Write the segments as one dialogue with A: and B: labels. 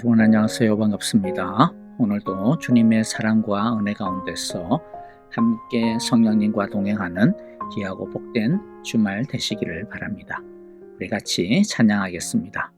A: 여러분 안녕하세요. 반갑습니다. 오늘도 주님의 사랑과 은혜 가운데서 함께 성령님과 동행하는 귀하고 복된 주말 되시기를 바랍니다. 우리 같이 찬양하겠습니다.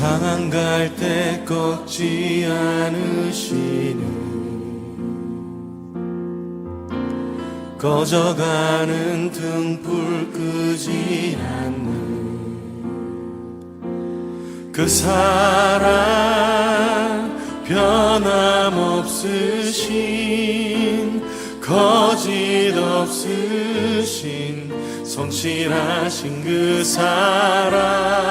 B: 상한 갈때 꺾지 않으시는 꺼져가는 등불 끄지 않는 그 사랑 변함없으신 거짓 없으신 성실하신 그 사랑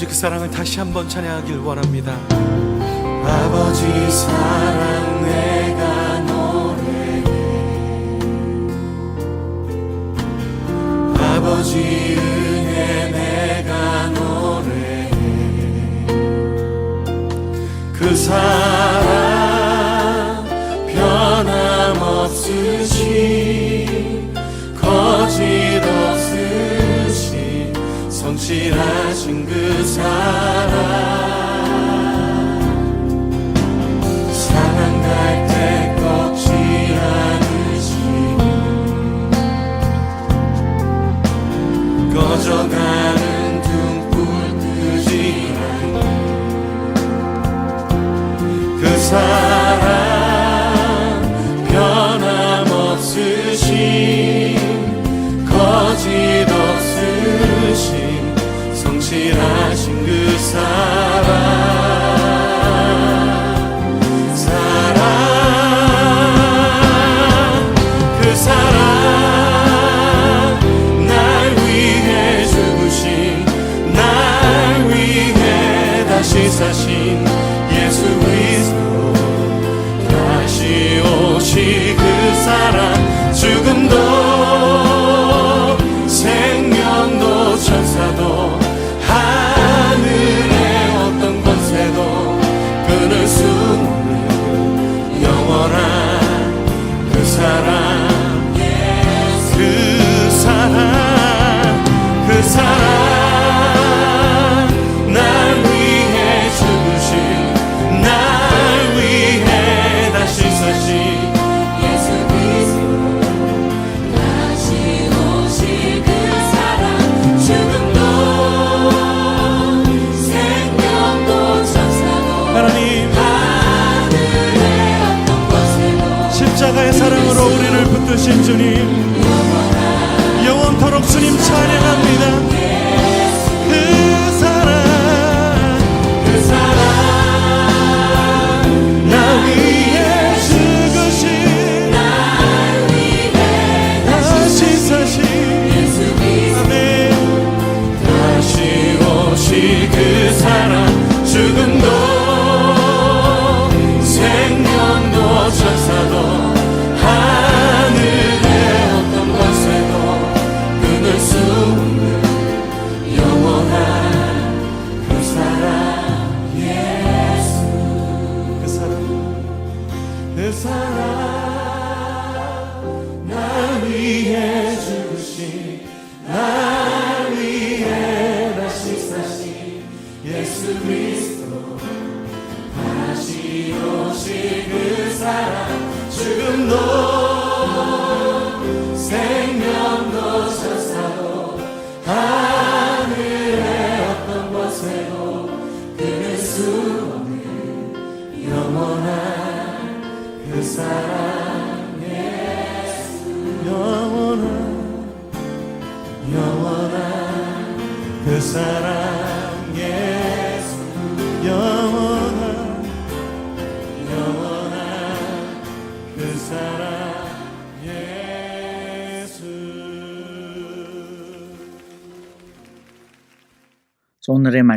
B: 아버지 그 사랑을 다시 한번 찬양하길 원합니다. 아버지 사랑 내가 노래해 아버지 은혜 내가 노래해 그 사랑 꺼져가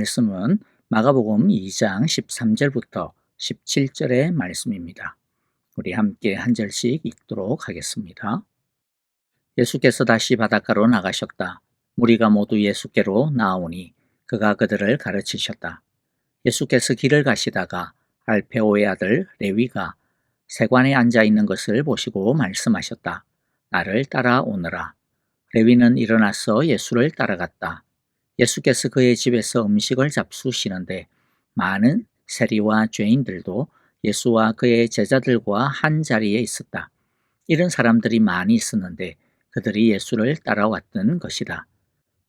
A: 말씀은 마가복음 2장 13절부터 17절의 말씀입니다. 우리 함께 한 절씩 읽도록 하겠습니다. 예수께서 다시 바닷가로 나가셨다. 무리가 모두 예수께로 나오니 그가 그들을 가르치셨다. 예수께서 길을 가시다가 알페오의 아들 레위가 세관에 앉아 있는 것을 보시고 말씀하셨다. 나를 따라오너라. 레위는 일어나서 예수를 따라갔다. 예수께서 그의 집에서 음식을 잡수시는데 많은 세리와 죄인들도 예수와 그의 제자들과 한 자리에 있었다. 이런 사람들이 많이 있었는데 그들이 예수를 따라왔던 것이다.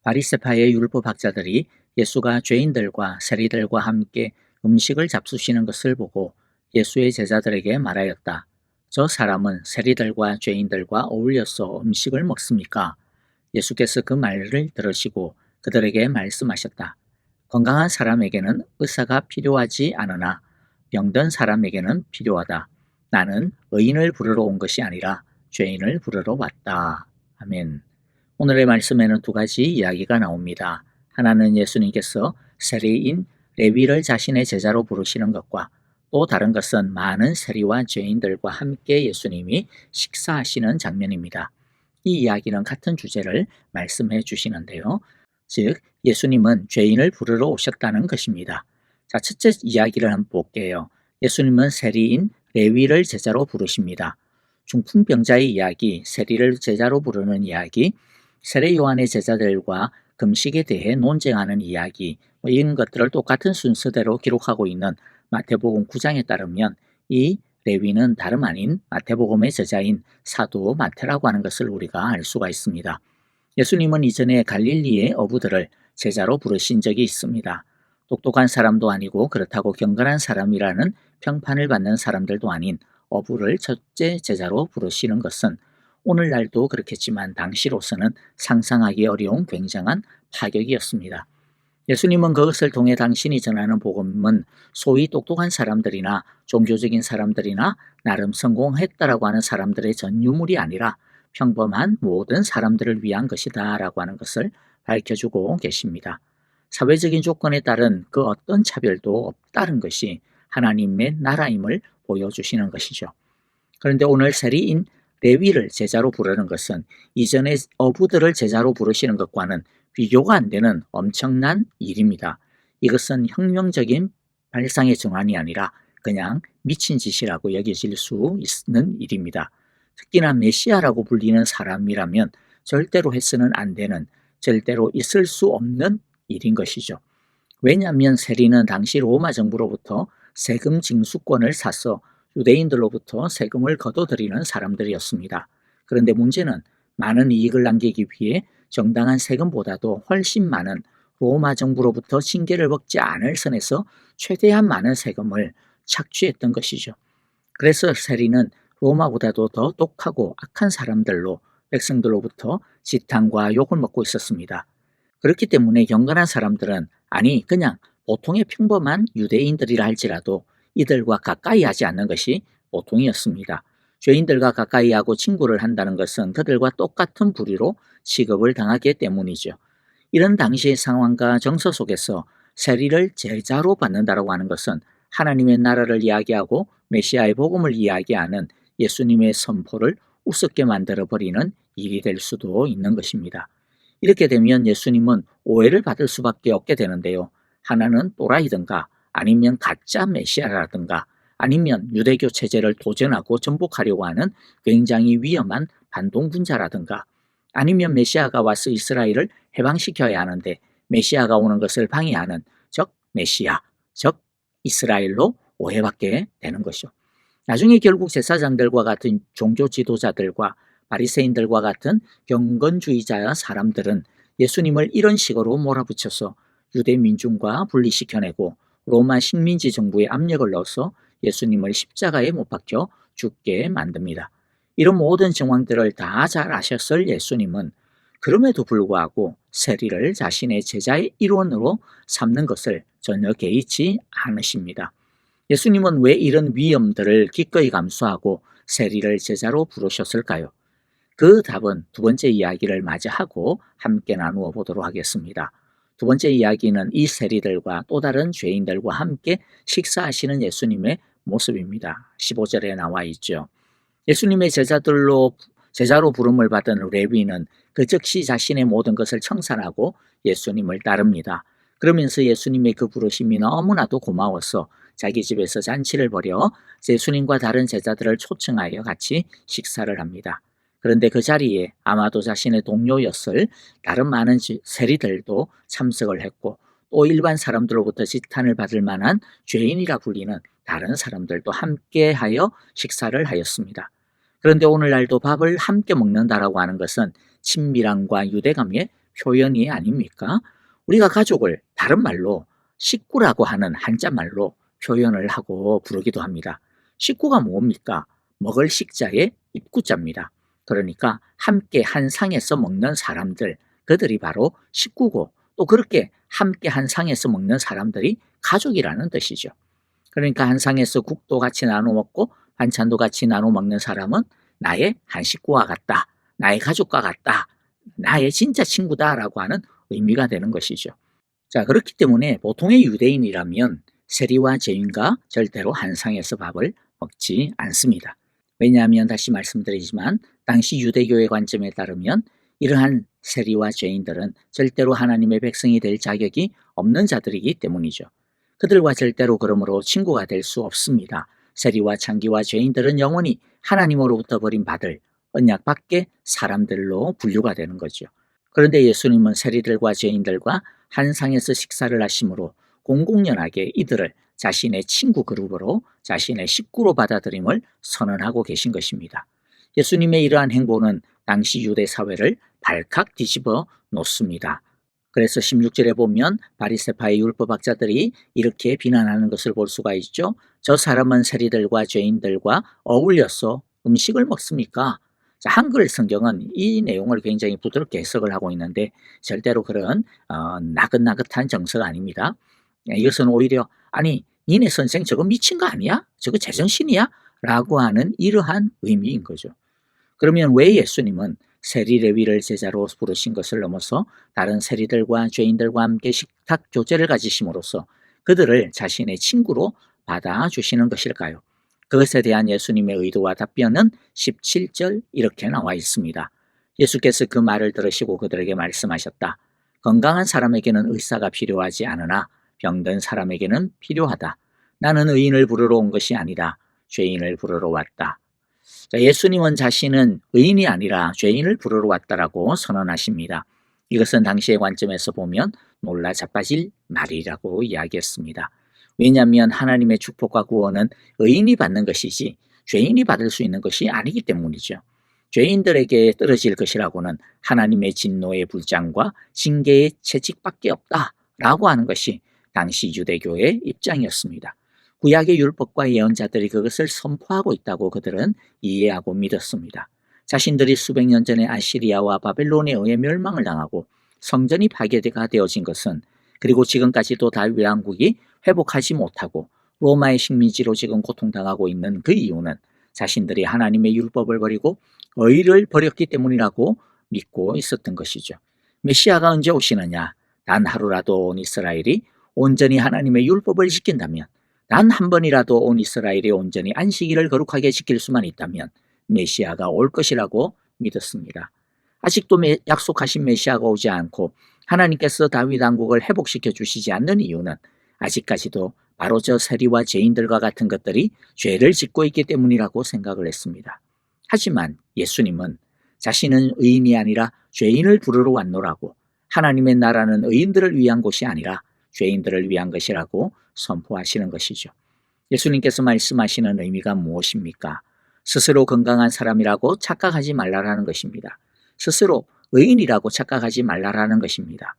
A: 바리세파의 율법학자들이 예수가 죄인들과 세리들과 함께 음식을 잡수시는 것을 보고 예수의 제자들에게 말하였다. 저 사람은 세리들과 죄인들과 어울려서 음식을 먹습니까? 예수께서 그 말을 들으시고 그들에게 말씀하셨다. 건강한 사람에게는 의사가 필요하지 않으나 병든 사람에게는 필요하다. 나는 의인을 부르러 온 것이 아니라 죄인을 부르러 왔다. 아멘. 오늘의 말씀에는 두 가지 이야기가 나옵니다. 하나는 예수님께서 세리인 레위를 자신의 제자로 부르시는 것과 또 다른 것은 많은 세리와 죄인들과 함께 예수님이 식사하시는 장면입니다. 이 이야기는 같은 주제를 말씀해 주시는데요. 즉, 예수님은 죄인을 부르러 오셨다는 것입니다. 자, 첫째 이야기를 한번 볼게요. 예수님은 세리인 레위를 제자로 부르십니다. 중풍병자의 이야기, 세리를 제자로 부르는 이야기, 세례 요한의 제자들과 금식에 대해 논쟁하는 이야기, 뭐 이런 것들을 똑같은 순서대로 기록하고 있는 마태복음 9장에 따르면 이 레위는 다름 아닌 마태복음의 제자인 사도 마태라고 하는 것을 우리가 알 수가 있습니다. 예수님은 이전에 갈릴리의 어부들을 제자로 부르신 적이 있습니다. 똑똑한 사람도 아니고 그렇다고 경건한 사람이라는 평판을 받는 사람들도 아닌 어부를 첫째 제자로 부르시는 것은 오늘날도 그렇겠지만 당시로서는 상상하기 어려운 굉장한 파격이었습니다. 예수님은 그것을 통해 당신이 전하는 복음은 소위 똑똑한 사람들이나 종교적인 사람들이나 나름 성공했다라고 하는 사람들의 전유물이 아니라 평범한 모든 사람들을 위한 것이다 라고 하는 것을 밝혀주고 계십니다. 사회적인 조건에 따른 그 어떤 차별도 없다는 것이 하나님의 나라임을 보여주시는 것이죠. 그런데 오늘 세리인 레위를 제자로 부르는 것은 이전에 어부들을 제자로 부르시는 것과는 비교가 안 되는 엄청난 일입니다. 이것은 혁명적인 발상의 정환이 아니라 그냥 미친 짓이라고 여겨질 수 있는 일입니다. 특히나 메시아라고 불리는 사람이라면 절대로 해서는 안 되는, 절대로 있을 수 없는 일인 것이죠. 왜냐하면 세리는 당시 로마 정부로부터 세금 징수권을 사서 유대인들로부터 세금을 거둬들이는 사람들이었습니다. 그런데 문제는 많은 이익을 남기기 위해 정당한 세금보다도 훨씬 많은 로마 정부로부터 징계를 먹지 않을 선에서 최대한 많은 세금을 착취했던 것이죠. 그래서 세리는 로마보다도 더 똑하고 악한 사람들로 백성들로부터 지탄과 욕을 먹고 있었습니다. 그렇기 때문에 경건한 사람들은 아니 그냥 보통의 평범한 유대인들이라 할지라도 이들과 가까이 하지 않는 것이 보통이었습니다. 죄인들과 가까이 하고 친구를 한다는 것은 그들과 똑같은 부류로 취급을 당하기 때문이죠. 이런 당시의 상황과 정서 속에서 세리를 제자로 받는다라고 하는 것은 하나님의 나라를 이야기하고 메시아의 복음을 이야기하는 예수님의 선포를 우습게 만들어 버리는 일이 될 수도 있는 것입니다. 이렇게 되면 예수님은 오해를 받을 수밖에 없게 되는데요. 하나는 또라이든가 아니면 가짜 메시아라든가 아니면 유대교 체제를 도전하고 전복하려고 하는 굉장히 위험한 반동분자라든가 아니면 메시아가 와서 이스라엘을 해방시켜야 하는데 메시아가 오는 것을 방해하는 즉 메시아, 즉 이스라엘로 오해받게 되는 것이죠. 나중에 결국 제사장들과 같은 종교 지도자들과 바리새인들과 같은 경건주의자 사람들은 예수님을 이런 식으로 몰아붙여서 유대 민중과 분리시켜내고 로마 식민지 정부에 압력을 넣어서 예수님을 십자가에 못 박혀 죽게 만듭니다. 이런 모든 정황들을 다 잘 아셨을 예수님은 그럼에도 불구하고 세리를 자신의 제자의 일원으로 삼는 것을 전혀 개의치 않으십니다. 예수님은 왜 이런 위험들을 기꺼이 감수하고 세리를 제자로 부르셨을까요? 그 답은 두 번째 이야기를 맞이하고 함께 나누어 보도록 하겠습니다. 두 번째 이야기는 이 세리들과 또 다른 죄인들과 함께 식사하시는 예수님의 모습입니다. 15절에 나와 있죠. 예수님의 제자들로 제자로 부름을 받은 레위는 그 즉시 자신의 모든 것을 청산하고 예수님을 따릅니다. 그러면서 예수님의 그 부르심이 너무나도 고마워서 자기 집에서 잔치를 벌여 예수님과 다른 제자들을 초청하여 같이 식사를 합니다. 그런데 그 자리에 아마도 자신의 동료였을 다른 많은 지- 세리들도 참석을 했고 또 일반 사람들로부터 지탄을 받을 만한 죄인이라 불리는 다른 사람들도 함께하여 식사를 하였습니다. 그런데 오늘날도 밥을 함께 먹는다라고 하는 것은 친밀함과 유대감의 표현이 아닙니까? 우리가 가족을 다른 말로 식구라고 하는 한자 말로 표현을 하고 부르기도 합니다. 식구가 뭡니까? 먹을 식자의 입구자입니다. 그러니까 함께 한 상에서 먹는 사람들, 그들이 바로 식구고 또 그렇게 함께 한 상에서 먹는 사람들이 가족이라는 뜻이죠. 그러니까 한 상에서 국도 같이 나눠 먹고 반찬도 같이 나눠 먹는 사람은 나의 한 식구와 같다. 나의 가족과 같다. 나의 진짜 친구다라고 하는 의미가 되는 것이죠. 자, 그렇기 때문에 보통의 유대인이라면 세리와 죄인과 절대로 한 상에서 밥을 먹지 않습니다. 왜냐하면 다시 말씀드리지만 당시 유대교의 관점에 따르면 이러한 세리와 죄인들은 절대로 하나님의 백성이 될 자격이 없는 자들이기 때문이죠. 그들과 절대로 그러므로 친구가 될 수 없습니다. 세리와 창기와 죄인들은 영원히 하나님으로부터 버림받을 언약 밖의 사람들로 분류가 되는 거죠. 그런데 예수님은 세리들과 죄인들과 한 상에서 식사를 하심으로 공공연하게 이들을 자신의 친구 그룹으로 자신의 식구로 받아들임을 선언하고 계신 것입니다. 예수님의 이러한 행보는 당시 유대 사회를 발칵 뒤집어 놓습니다. 그래서 16절에 보면 바리세파의 율법학자들이 이렇게 비난하는 것을 볼 수가 있죠. 저 사람은 세리들과 죄인들과 어울려서 음식을 먹습니까? 자, 한글 성경은 이 내용을 굉장히 부드럽게 해석을 하고 있는데 절대로 그런 어, 나긋나긋한 정서가 아닙니다. 이것은 오히려 아니 니네 선생 저거 미친 거 아니야? 저거 제정신이야? 라고 하는 이러한 의미인 거죠. 그러면 왜 예수님은 세리 레위를 제자로 부르신 것을 넘어서 다른 세리들과 죄인들과 함께 식탁 교제를 가지심으로써 그들을 자신의 친구로 받아주시는 것일까요? 그것에 대한 예수님의 의도와 답변은 17절 이렇게 나와 있습니다. 예수께서 그 말을 들으시고 그들에게 말씀하셨다. 건강한 사람에게는 의사가 필요하지 않으나 병든 사람에게는 필요하다. 나는 의인을 부르러 온 것이 아니라 죄인을 부르러 왔다. 자, 예수님은 자신은 의인이 아니라 죄인을 부르러 왔다라고 선언하십니다. 이것은 당시의 관점에서 보면 놀라 자빠질 말이라고 이야기했습니다. 왜냐하면 하나님의 축복과 구원은 의인이 받는 것이지 죄인이 받을 수 있는 것이 아니기 때문이죠. 죄인들에게 떨어질 것이라고는 하나님의 진노의 불장과 징계의 채찍밖에 없다라고 하는 것이 당시 유대교의 입장이었습니다. 구약의 율법과 예언자들이 그것을 선포하고 있다고 그들은 이해하고 믿었습니다. 자신들이 수백 년 전에 아시리아와 바벨론에 의해 멸망을 당하고 성전이 파괴가 되어진 것은 그리고 지금까지도 다윗 왕국이 회복하지 못하고 로마의 식민지로 지금 고통당하고 있는 그 이유는 자신들이 하나님의 율법을 버리고 의를 버렸기 때문이라고 믿고 있었던 것이죠. 메시아가 언제 오시느냐? 단 하루라도 온 이스라엘이 온전히 하나님의 율법을 지킨다면 단 한 번이라도 온 이스라엘이 온전히 안식일을 거룩하게 지킬 수만 있다면 메시아가 올 것이라고 믿었습니다. 아직도 메- 약속하신 메시아가 오지 않고 하나님께서 다윗 왕국을 회복시켜 주시지 않는 이유는 아직까지도 바로 저 세리와 죄인들과 같은 것들이 죄를 짓고 있기 때문이라고 생각을 했습니다. 하지만 예수님은 자신은 의인이 아니라 죄인을 부르러 왔노라고 하나님의 나라는 의인들을 위한 곳이 아니라 죄인들을 위한 것이라고 선포하시는 것이죠. 예수님께서 말씀하시는 의미가 무엇입니까? 스스로 건강한 사람이라고 착각하지 말라라는 것입니다. 스스로 의인이라고 착각하지 말라라는 것입니다.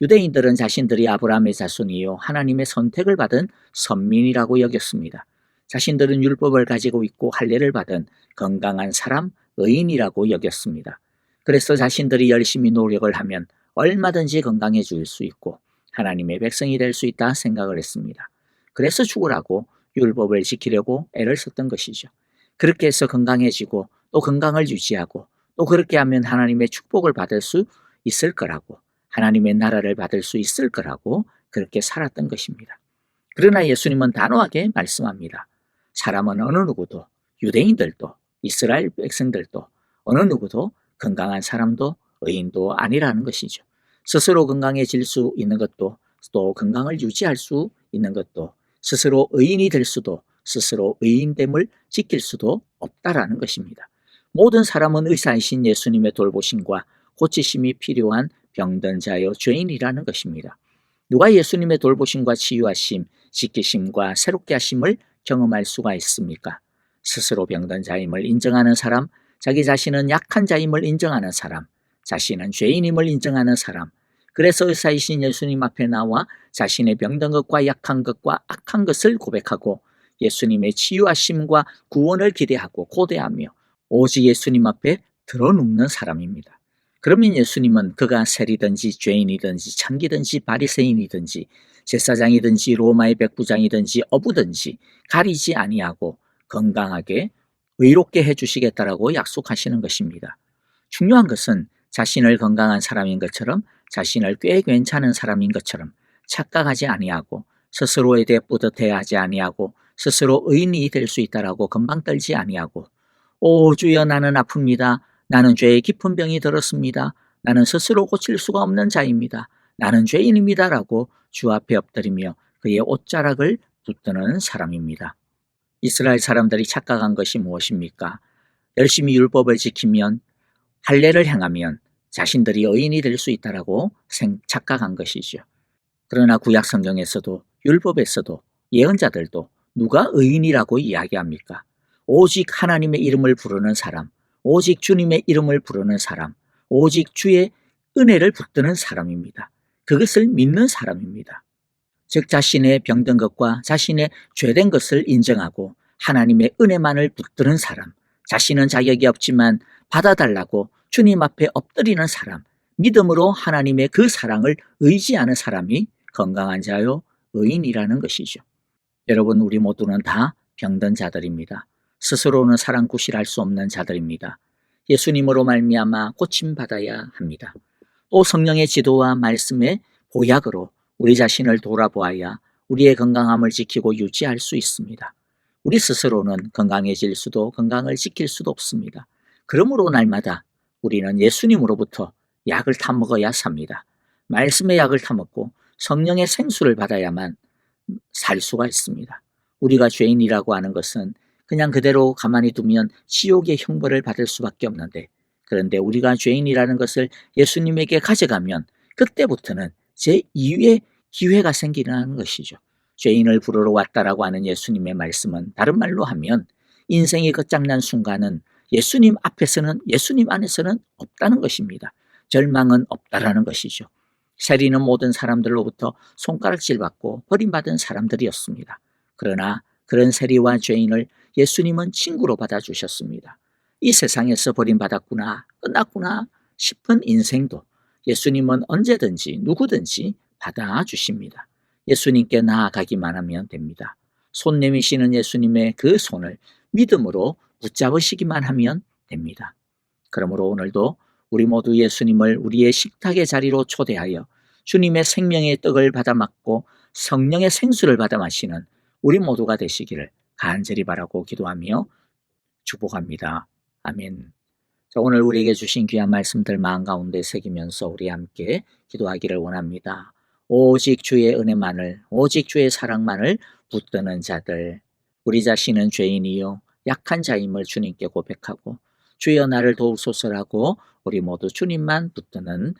A: 유대인들은 자신들이 아브라함의 자손이요 하나님의 선택을 받은 선민이라고 여겼습니다. 자신들은 율법을 가지고 있고 할례를 받은 건강한 사람, 의인이라고 여겼습니다. 그래서 자신들이 열심히 노력을 하면 얼마든지 건강해질 수 있고 하나님의 백성이 될 수 있다 생각을 했습니다. 그래서 죽으라고 율법을 지키려고 애를 썼던 것이죠. 그렇게 해서 건강해지고 또 건강을 유지하고 또 그렇게 하면 하나님의 축복을 받을 수 있을 거라고 하나님의 나라를 받을 수 있을 거라고 그렇게 살았던 것입니다. 그러나 예수님은 단호하게 말씀합니다. 사람은 어느 누구도 유대인들도 이스라엘 백성들도 어느 누구도 건강한 사람도 의인도 아니라는 것이죠. 스스로 건강해질 수 있는 것도 또 건강을 유지할 수 있는 것도 스스로 의인이 될 수도 스스로 의인됨을 지킬 수도 없다라는 것입니다. 모든 사람은 의사이신 예수님의 돌보심과 고치심이 필요한 병든 자여 죄인이라는 것입니다. 누가 예수님의 돌보심과 치유하심, 지키심과 새롭게 하심을 경험할 수가 있습니까? 스스로 병든 자임을 인정하는 사람, 자기 자신은 약한 자임을 인정하는 사람, 자신은 죄인임을 인정하는 사람, 그래서 의사이신 예수님 앞에 나와 자신의 병든 것과 약한 것과 악한 것을 고백하고 예수님의 치유하심과 구원을 기대하고 고대하며 오직 예수님 앞에 드러눕는 사람입니다. 그러면 예수님은 그가 세리든지 죄인이든지 창기든지 바리새인이든지 제사장이든지 로마의 백부장이든지 어부든지 가리지 아니하고 건강하게 의롭게 해주시겠다라고 약속하시는 것입니다. 중요한 것은 자신을 건강한 사람인 것처럼 자신을 꽤 괜찮은 사람인 것처럼 착각하지 아니하고 스스로에 대해 뿌듯해하지 아니하고 스스로 의인이 될 수 있다라고 금방 떨지 아니하고 오 주여 나는 아픕니다. 나는 죄의 깊은 병이 들었습니다. 나는 스스로 고칠 수가 없는 자입니다. 나는 죄인입니다라고 주 앞에 엎드리며 그의 옷자락을 붙드는 사람입니다. 이스라엘 사람들이 착각한 것이 무엇입니까? 열심히 율법을 지키면 할례를 행하면 자신들이 의인이 될 수 있다라고 생, 착각한 것이죠. 그러나 구약 성경에서도 율법에서도 예언자들도 누가 의인이라고 이야기합니까? 오직 하나님의 이름을 부르는 사람, 오직 주님의 이름을 부르는 사람, 오직 주의 은혜를 붙드는 사람입니다. 그것을 믿는 사람입니다. 즉 자신의 병든 것과 자신의 죄된 것을 인정하고 하나님의 은혜만을 붙드는 사람, 자신은 자격이 없지만 받아달라고 주님 앞에 엎드리는 사람, 믿음으로 하나님의 그 사랑을 의지하는 사람이 건강한 자요 의인이라는 것이죠. 여러분 우리 모두는 다 병든 자들입니다. 스스로는 사랑 구실할 수 없는 자들입니다. 예수님으로 말미암아 고침 받아야 합니다. 또 성령의 지도와 말씀의 보약으로 우리 자신을 돌아보아야 우리의 건강함을 지키고 유지할 수 있습니다. 우리 스스로는 건강해질 수도 건강을 지킬 수도 없습니다. 그러므로 날마다 우리는 예수님으로부터 약을 타먹어야 삽니다. 말씀의 약을 타먹고 성령의 생수를 받아야만 살 수가 있습니다. 우리가 죄인이라고 하는 것은 그냥 그대로 가만히 두면 지옥의 형벌을 받을 수밖에 없는데 그런데 우리가 죄인이라는 것을 예수님에게 가져가면 그때부터는 제2의 기회가 생기는 것이죠. 죄인을 부르러 왔다라고 하는 예수님의 말씀은 다른 말로 하면 인생이 끝장난 순간은 예수님 앞에서는 예수님 안에서는 없다는 것입니다. 절망은 없다라는 것이죠. 세리는 모든 사람들로부터 손가락질 받고 버림받은 사람들이었습니다. 그러나 그런 세리와 죄인을 예수님은 친구로 받아주셨습니다. 이 세상에서 버림받았구나, 끝났구나 싶은 인생도 예수님은 언제든지 누구든지 받아주십니다. 예수님께 나아가기만 하면 됩니다. 손 내미시는 예수님의 그 손을 믿음으로 붙잡으시기만 하면 됩니다. 그러므로 오늘도 우리 모두 예수님을 우리의 식탁의 자리로 초대하여 주님의 생명의 떡을 받아 맞고 성령의 생수를 받아 마시는 우리 모두가 되시기를 간절히 바라고 기도하며 축복합니다. 아멘. 자, 오늘 우리에게 주신 귀한 말씀들 마음 가운데 새기면서 우리 함께 기도하기를 원합니다. 오직 주의 은혜만을, 오직 주의 사랑만을 붙드는 자들, 우리 자신은 죄인이요, 약한 자임을 주님께 고백하고 주여 나를 도우소서라고 우리 모두 주님만 붙드는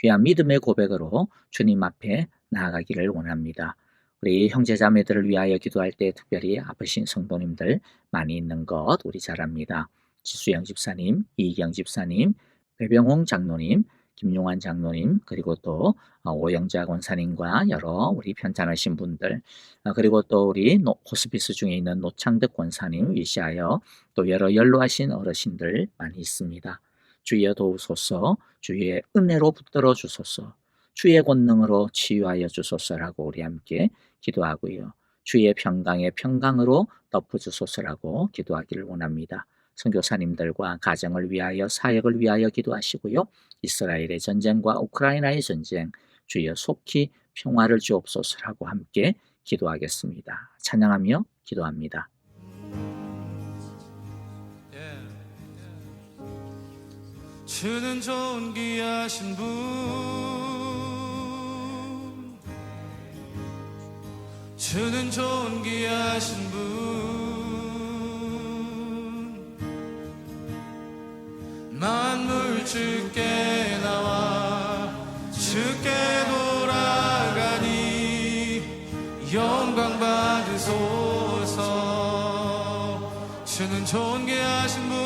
A: 귀한 믿음의 고백으로 주님 앞에 나아가기를 원합니다. 우리 형제 자매들을 위하여 기도할 때 특별히 아프신 성도님들 많이 있는 것 우리 잘 압니다. 지수영 집사님, 이경 집사님, 배병홍 장로님, 김용환 장로님, 그리고 또 어, 오영자 권사님과 여러 우리 편찮으신 분들, 어, 그리고 또 우리 호스피스 중에 있는 노창득 권사님 위시하여 또 여러 연로하신 어르신들 많이 있습니다. 주여 도우소서 주의 은혜로 붙들어 주소서 주의 권능으로 치유하여 주소서라고 우리 함께 기도하고요. 주의 평강의 평강으로 덮어 주소서라고 기도하기를 원합니다. 선교사님들과 가정을 위하여 사역을 위하여 기도하시고요. 이스라엘의 전쟁과 우크라이나의 전쟁 주여 속히 평화를 주옵소서라고 함께 기도하겠습니다. 찬양하며 기도합니다.
B: 주는 좋은 귀하신 분 주는 좋은 귀하신 분 만물 주께 나와. 주께 돌아가니 영광 받으소서. 주는 좋은 귀하신 분